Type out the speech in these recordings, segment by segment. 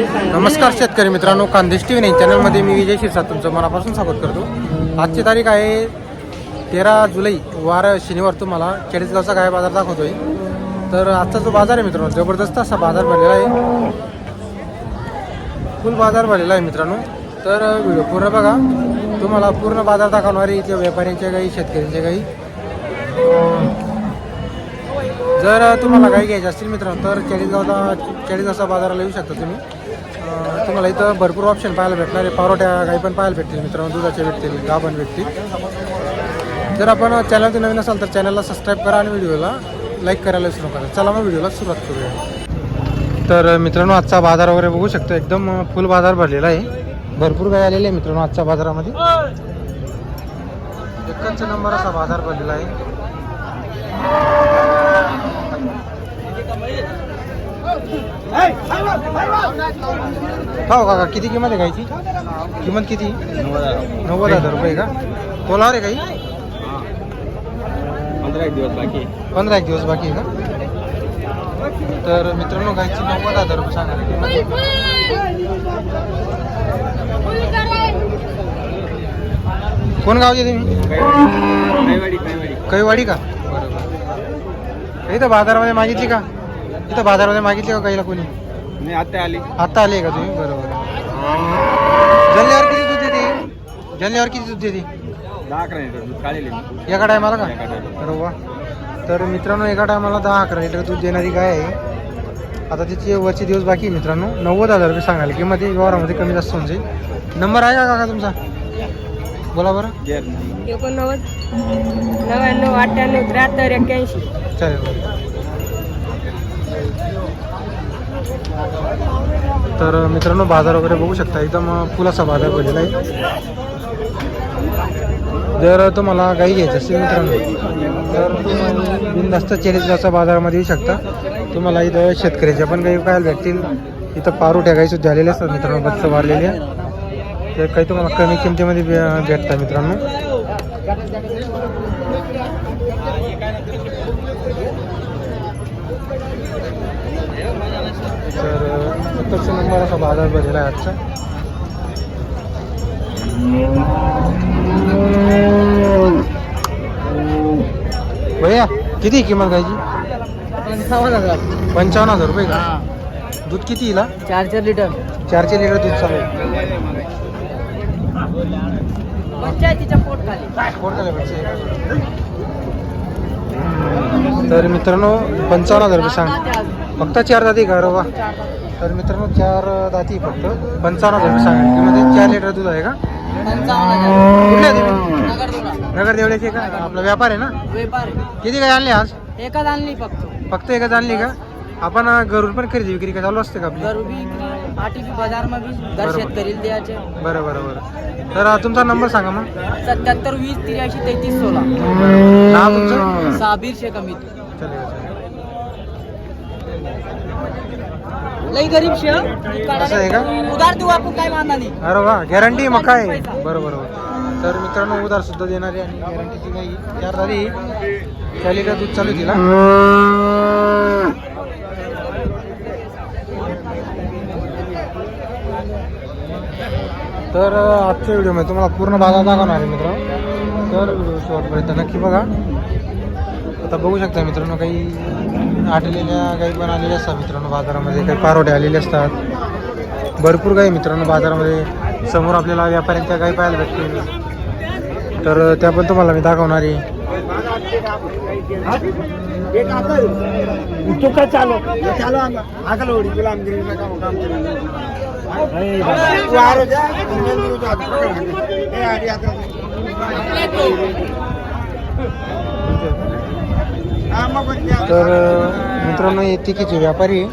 नमस्कार शेतकरी मित्रांनो खानदेश टी व्ही नाही चॅनलमध्ये मी विजय शिरसाट तुमचं मनापासून स्वागत करतो. आजची तारीख आहे तेरा जुलै वार शनिवार. तुम्हाला चाळीसगावचा गाय बाजार दाखवतोय. तर आजचा जो बाजार आहे मित्रांनो जबरदस्त असा बाजार भरलेला आहे. फुल बाजार भरलेला आहे मित्रांनो. तर व्हिडिओ पूर्ण बघा. तुम्हाला पूर्ण बाजार दाखवणारे इथल्या व्यापाऱ्यांच्या गाई शेतकऱ्यांच्या गाई. जर तुम्हाला गाई घ्यायची असतील मित्रांनो तर चाळीसगावचा चाळीसगावचा बाजाराला येऊ शकता तुम्ही. तुम्हाला इथं भरपूर ऑप्शन पाहायला भेटणार आहे. पारोट्या गाई पण पाहायला भेटतील मित्रांनो दुधाचे भेटतील गाभण भेटतील. जर आपण चॅनलचे नवीन असाल तर चॅनलला सबस्क्राईब करा आणि व्हिडिओला लाईक करायला विसरू नका. चला मग व्हिडिओला सुरुवात करूया. तर मित्रांनो आजचा बाजार वगैरे बघू शकतो. एकदम फुल बाजार भरलेला आहे. भरपूर गाय आलेले आहे मित्रांनो आजच्या बाजारामध्ये. एकच नंबर असा बाजार भरलेला आहे. हो काका किती किंमत आहे गायची किंमत किती? नव्वद हजार रुपये का? कोलावर आहे काही पंधरा एक दिवस बाकी पंधरा एक दिवस बाकी आहे का? तर मित्रांनो गायची नव्वद हजार रुपये सांगा. कोण गावचे तुम्ही? कैवाडी का? बरोबर. इथं बाजारामध्ये मागितली का? इथं बाजारामध्ये मागितली का गाईला कोणी? मी आता आली. आता आले का तुम्ही? बरोबर. जल्ल्यावर किती दूध देते? जल्ल्यावर किती दूध देते? दहा अकरा लिटर दूध काढले एका टायमाला का? एका time. अरे वा. तर मित्रांनो एका टायमाला दहा अकरा लिटर दूध देणारी गाय आहे. आता तिचे वरचे दिवस बाकी आहे मित्रांनो. नव्वद हजार रुपये सांगायला किंमत आहे. व्यवहारामध्ये कमी जास्त होऊन जाईल. नंबर आहे का काका तुमचा? बोला बरं. एकोणनव्वद नव्याण्णव अठ्ठ्याण्णव त्र्याहत्तर एक्क्याऐंशी. चालेल. तर मित्रांनो बाजार वगैरे बघू शकता. एकदम फुलाचा बाजार भरलेला आहे. जर तुम्हाला गाई घ्यायची असेल मित्रांनो तर तुम्ही बिनधास्त चाळीसगावच्या बाजारामध्ये येऊ शकता. तुम्हाला इथं शेतकऱ्याच्या पण गाई पाहायला भेटतील. इथं पारोट्या गाई सुद्धा आलेल्या असतात मित्रांनो बच्च वाढलेल्या तर काही तुम्हाला कमी किमतीमध्ये भे- भेटतात मित्रांनो. तर एकच नंबर असा बाजार भरलेला आहे आजचा. भैया किती किंमत गायची पंचावन्न हजार. पंचावन्न हजार रुपये का? दूध किती हिला? चार चार लिटर. चारशे लिटर दूध चालू आहे. पोट खाली बच्चे? तर मित्रांनो पंचावन्न हजार रुपये सांग. फक्त चार दाती का वा तर मित्रांनो चार दाती फक्त. पंचावन्न हजार रुपये सांगा. किंमत चार लिटर दूध आहे का? नगर देवळ्याचे का? आपला व्यापार आहे ना? व्यापार किती काय आणले आज? एकच आणली फक्त. फक्त एकच आणली का? आपण घरून पण खरेदी विक्री का चालू असते का आपली? आटीपी बाजार. शेतकरी द्यायचे. बरं बरं बरं. तर तुमचा नंबर सांगा मग. सत्याहत्तर वीस त्र्याऐंशी तेहतीस सोळा. नाव तुमचं? साबीर शेख अमित. चालेल चालेल लई गरीब शे असं आहे का? उधार देऊ आपण काय मानणार नाही. अरे वा गॅरंटी मग काय? बरोबर बरोबर तर मित्रांनो उधार सुद्धा देणारी आणि गॅरंटीची काही चार झाली दूध चालू तिला तर आजच्या व्हिडिओमध्ये तुम्हाला पूर्ण बाजार दाखवणार आहे मित्र. तर व्हिडिओ शेवटपर्यंत नक्की बघा. आता बघू शकता मित्रांनो काही आटलेल्या काही पण आलेल्या असतात मित्रांनो बाजारामध्ये काही पारोटे आलेले असतात. भरपूर काही मित्रांनो बाजारामध्ये समोर आपल्याला व्यापाऱ्यांच्या काही पाहायला भेटतील. तर त्या पण तुम्हाला मी दाखवणार आहे. चालू चालू आकल तुला तर मित्रांनो हे तिकीचे व्यापारी आहे.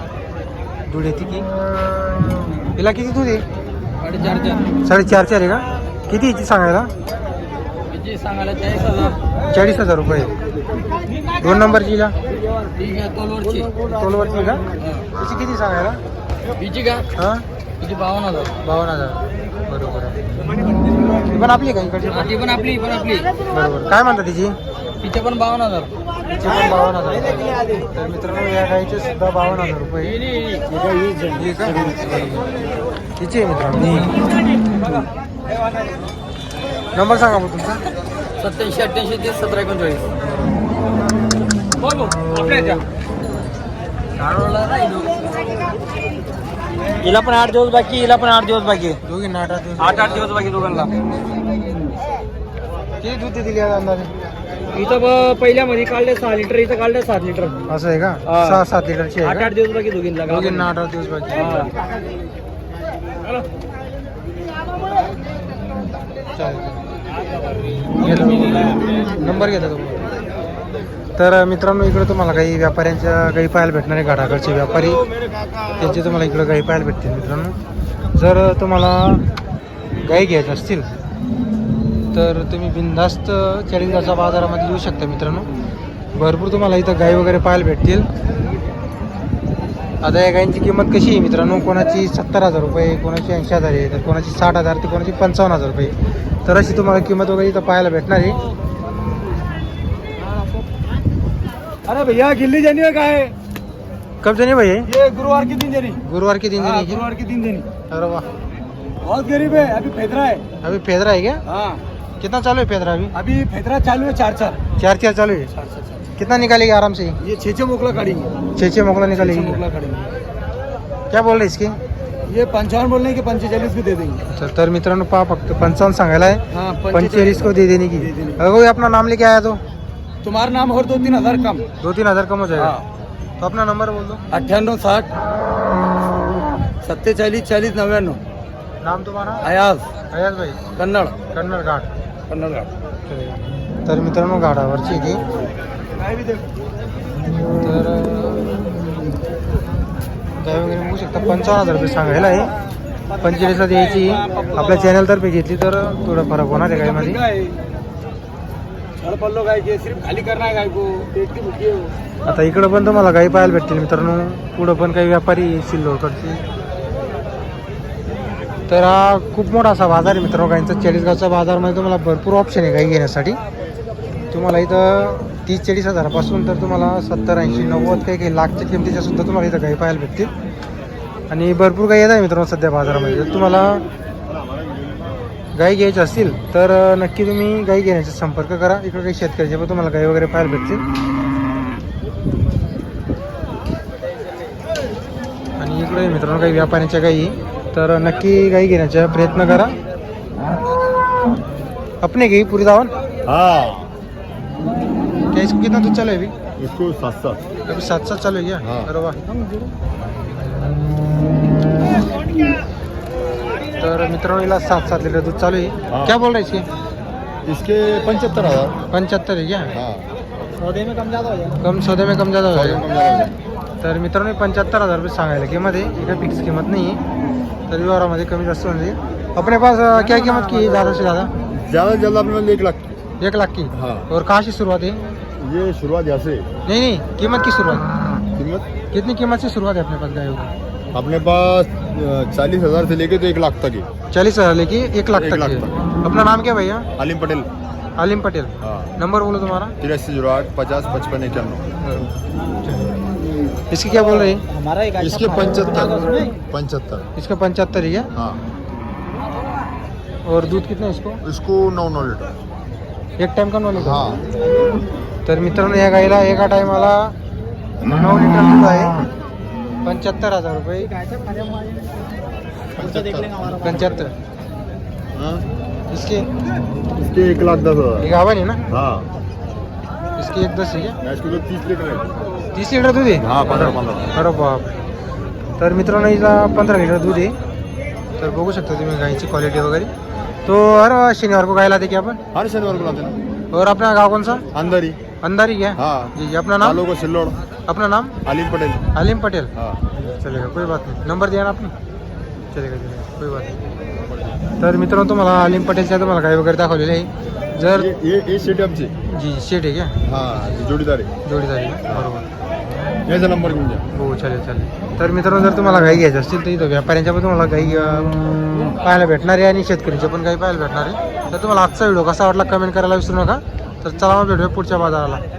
तिकी हिला किती दूध आहे? चार चार साडेचार चार आहे का? किती हिची सांगायला? चाळीस हजार रुपये. दोन नंबरची आहे तोलवरची. टोलवरची का? तिची किती सांगायला? का हां? हिची बावन्न हजार बावन्न हजार बरोबर आहे. ती पण आपली का इकडची? ती पण आपली ही पण आपली. बरोबर. काय म्हणता तिची? तिचे पण बावन्न हजार हिचे पण बावन्न हजार. तर मित्रांनो या गाईचे सुद्धा बावन्न हजार रुपये. ही का? आहे मित्रांनो. नंबर सांगा मग तुमचा. सत्याऐंशी अठ्ठ्याऐंशी तीस सतरा एकोणचाळीस. हिला पण आठ दिवस बाकी हिला पण आठ दिवस बाकी. दोघी आठ आठ दिवस आठ आठ दिवस बाकी दोघांना. किती दूध दिली आज अंदाजे. इथं ब- पहिल्यामध्ये काढले सहा लिटर इथं काढले सात लिटर. असं आहे का? हा. सहा सात लिटरची आठ आहे आठ का? दिवस बाकी दोघींना दोघींना आठ आठ दिवस बाकी. हा. चालेल. नंबर घेता तुम्ही तर मित्रांनो इकडे तुम्हाला काही व्यापाऱ्यांच्या गाई पाहायला भेटणार आहे घाटाकडचे व्यापारी. त्यांचे तुम्हाला इकडे गाई पाहायला भेटतील मित्रांनो. जर तुम्हाला गाई घ्यायच्या असतील तर तुम्ही बिनधास्त चाळीसगावच्या बाजारामध्ये येऊ शकता मित्रांनो. भरपूर तुम्हाला इथं गाई वगैरे पाहायला भेटतील. आता या गायींची किंमत कशी आहे मित्रांनो? कोणाची सत्तर हजार रुपये कोणाची ऐंशी हजार आहे तर कोणाची साठ हजार ते कोणाची पंचावन्न हजार रुपये. तर अशी तुम्हाला किंमत वगैरे इथं पाहायला भेटणार आहे. अरे भैया गिल्ली जानी का है। कब जाने भाई? ये गुरुवार की दिन जानी। गुरुवार के दिन हाँ, जाने गुरुवार की दिन जानी। अरे वाह। बहुत गरीब है अभी फेदरा है। अभी फेदरा है क्या? हाँ। कितना चालू है फेदरा अभी? अभी फेदरा चालू है चार चार। चार चार चालू है? कितना निकालेगी आराम से? ये छः छः मोकला काटेंगे छः छः मोकला निकालेगी। मोकला काटेंगे क्या बोल रहे इसके? ये पंचावन बोलने के पंचेचालीस भी दे देंगे। तर तर मित्रांनो पहा फक्त पंचावन्न सांगायला आहे. हाँ पंचेचालीस को दे देने की. दे देने की. अगर कोई अपना नाम लेके आया तो. तुम्हारा नाम और दो तीन हजार कम। दो तीन हजार कम हो जाएगा। हाँ। तो अपना नंबर बोल दो। अट्ठानवे साठ सत्तेचालीस चालीस नव्याण्णव नाम तुम्हारा? अयाज। अयाज भाई। कन्नड़। कन्नड घाट। कन्नड़ घाट। तर मित्रांनो गाडावरची ती. तर गाय वगैरे बघू शकता. पंचावन्न हजार रुपये सांगायला आहे. पंचेचाळीसला द्यायची. आपल्या चॅनलतर्फे घेतली तर थोडं फरक होणार आहे गायमध्ये छड़ पल्लो गाय सिर्फ खाली करणार है गाय को पेट हो. आता इकडं पण तुम्हाला गाई पाहायला भेटतील मित्रांनो. पुढं पण काही व्यापारी सिल्लोकडचे तर हा खूप मोठा असा बाजार आहे मित्रांनो. गाईंचा चाळीसगावचा बाजारमध्ये तुम्हाला भरपूर ऑप्शन आहे गाई घेण्यासाठी. तुम्हाला इथं तीस चाळीस हजारापासून तर तुम्हाला सत्तर ऐंशी नव्वद काही काही लाखच्या किमतीच्या सुद्धा तुम्हाला इथं गाई पाहायला भेटतील. आणि भरपूर गाई येत आहे मित्रांनो सध्या बाजारामध्ये. जर तुम्हाला गाई घ्यायची असतील तर नक्की तुम्ही गाई घेण्याचा संपर्क करा. इकडे काही शेतकऱ्याचे पण तुम्हाला गाई वगैरे पाहायला भेटतील. आणि इकडे मित्रांनो काही व्यापाऱ्यांच्या गाई. तर नक्की गाई घेण्याचा प्रयत्न करा. अपने गई पूरी दावन हाँ. क्या इसको कितना दूध चालू है अभी? इसको सात सात. अभी सात सात चालू है क्या? हाँ। अरे वाह तर मित्रांनो हिला सात सात लिटर दूध चालू है हाँ। क्या बोल रहे हैं इसके इसके पंचहत्तर हज़ार. पंच्याहत्तर है क्या? हाँ. सौदे में कम ज़्यादा हो जाएगा। कम सौदे में कम ज़्यादा हो जाएगा. हो। तर मित्रांनो पंच्याहत्तर हज़ार रुपये सांगायला किंमत आहे. ही काही फिक्स किंमत नाही आहे. तर व्यवहारामध्ये कमी जास्त म्हणजे अपने पास अ, क्या कीमत की है ज़्यादा से ज़्यादा? ज़्यादा से ज़्यादा अपने एक लाख. की। एक लाख की? हाँ. और कहाँ से शुरुआत है ये शुरुआत यहाँ से. नहीं नहीं कीमत की शुरुआत कीमत? कितनी कीमत से शुरुआत है अपने पास गायों की? अपने पास चालीस हज़ार से लेके तो एक लाख तक है। चालीस हज़ार लेके एक लाख तक तक। अपना नाम क्या भैया? आलिम पटेल। आलिम पटेल। हाँ। नंबर बोलो तुम्हारा। तिरासी ज़ीरो आठ पचास पचपन इक्यानवे। इसकी क्या बोल रहे हैं? हमारा एक इसके पंचहत्तर। पंचहत्तर। इसका पंच्याहत्तर है हाँ? और दूध कितना इसको? इसको नौ नौ लीटर। एक टाइम का नॉलेज हाँ। तर मित्रांनो या गाईला एका टायमाला नऊ लिटर दूध आहे. पंच्याहत्तर हजार रुपये. पंच्याहत्तर. हाँ? इसके इसके एक लाख दस हजार. एक आवन है ना? हाँ. इसकी एक दस है क्या इसको तो तीस लीटर है तीस लिटर दूध आहे? हाँ पंद्रह पंद्रह अरे बाप. तर मित्रांनो हिला पंधरा लिटर दूध आहे. तर बघू शकता तुम्ही गाईची क्वालिटी वगैरे. तो हर शनिवार को गाय लाते क्या अपन हर शनिवार को लाते हैं ना. और अपना गाँव कौन सा? अंदर ही? अंदारी क्या हाँ। जी जी अपना नाम? तालू को सिल्लोड़। अपना नाम? आलिम पटेल। आलिम पटेल। हाँ। चलेगा कोई बात नहीं। नंबर दिया ना आपने? चलेगा चलेगा कोई बात नाही। तर मित्रांनो तुम्हाला आलिम पटेलच्या तुम्हाला गाय वगैरे दाखवलेले आहे. जर ये ये ये सीट आमची. जी शेट आहे क्या हाँ जोडीदार आहे. जोडीदारी का? बरोबर. याचा नंबर घेऊन घ्या हो चालेल चालेल. तर मित्रांनो जर तुम्हाला गाई घ्यायची असतील तर इथं व्यापाऱ्यांच्या पण तुम्हाला गाई अं, पाहायला भेटणार आहे आणि शेतकऱ्यांच्या पण गाई पाहायला भेटणार आहे. तर तुम्हाला आजचा व्हिडिओ कसा वाटला कमेंट करायला विसरू नका. तर चला मग भेटूया पुढच्या बाजाराला.